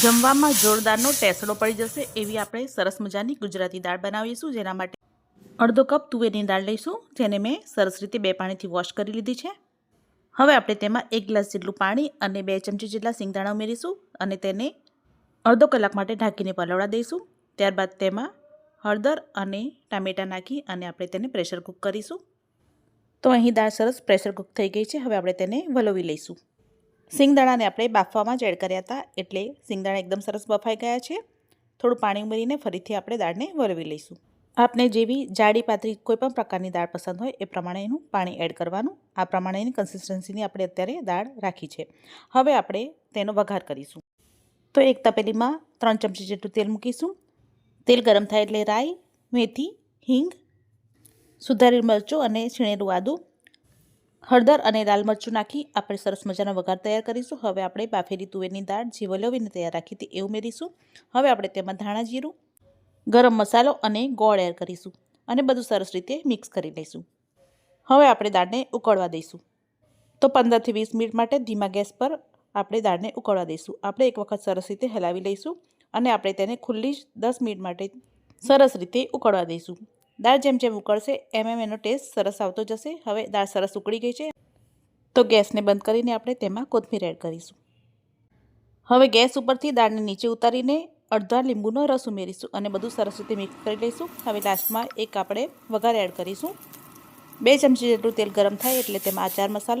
જમવામાં જોરદારનો ટેસડો પડી જશે એવી આપણે સરસ મજાની ગુજરાતી દાળ બનાવીશું, જેના માટે અડધો કપ તુવેરની દાળ લઈશું, જેને મેં સરસ રીતે બે પાણીથી વોશ કરી લીધી છે. હવે આપણે તેમાં એક ગ્લાસ જેટલું પાણી અને બે ચમચી જેટલા સિંગદાણા ઉમેરીશું અને તેને અડધો કલાક માટે ઢાંકીને પલવડા દઈશું. ત્યારબાદ તેમાં હળદર અને ટામેટાં નાખી અને આપણે તેને પ્રેશર કૂક કરીશું. તો અહીં દાળ સરસ પ્રેશર કૂક થઈ ગઈ છે, હવે આપણે તેને વલોવી લઈશું. સિંગદાણાને આપણે બાફવામાં જ એડ કર્યા હતા. એટલે સિંગદાણા એકદમ સરસ બફાઈ ગયા છે. થોડું પાણી ઉમેરીને ફરીથી આપણે દાળને વરવી લઈશું. આપને જેવી જાડી પાતળી કોઈપણ પ્રકારની દાળ પસંદ હોય એ પ્રમાણે એનું પાણી એડ કરવાનું. આ પ્રમાણેની કન્સિસ્ટન્સીની આપણે અત્યારે દાળ રાખી છે. હવે આપણે તેનો વઘાર કરીશું. તો એક તપેલીમાં ત્રણ ચમચી જેટલું તેલ મૂકીશું. તેલ ગરમ થાય એટલે રાઈ, મેથી, હિંગ, સુધારેલ મરચું અને છીણેલું આદું હળદર અને લાલ મરચું નાખી આપણે સરસ મજાનો વઘાર તૈયાર કરીશું. હવે આપણે બાફેલી તુવેરની દાળ જે વલોવીને તૈયાર રાખી હતી એ ઉમેરીશું હવે આપણે તેમાં ધાણા જીરું, ગરમ મસાલો અને ગોળ એડ કરીશું અને બધું સરસ રીતે મિક્સ કરી લઈશું. હવે આપણે દાળને ઉકળવા દઈશું. તો પંદરથી વીસ મિનિટ માટે ધીમા ગેસ પર આપણે દાળને ઉકળવા દઈશું. આપણે એક વખત સરસ રીતે હલાવી લઈશું અને આપણે તેને ખુલ્લી જ દસ મિનિટ માટે સરસ રીતે ઉકળવા દઈશું. દાળ જેમ જેમ ઉકળશે, એમ એમ એનો ટેસ્ટ સરસ આવતો જશે. હવે દાળ સરસ ઉકળી ગઈ છે. તો ગેસને બંધ કરીને આપણે તેમાં કોથમીર એડ કરીશું. હવે ગેસ ઉપરથી દાળને નીચે ઉતારીને અડધા લીંબુનો રસ ઉમેરીશું અને બધું સરસ રીતે મિક્સ કરી લઈશું. હવે લાસ્ટમાં એક આપણે વઘાર એડ કરીશું. બે ચમચી જેટલું તેલ ગરમ થાય એટલે તેમાં આચાર મસાલો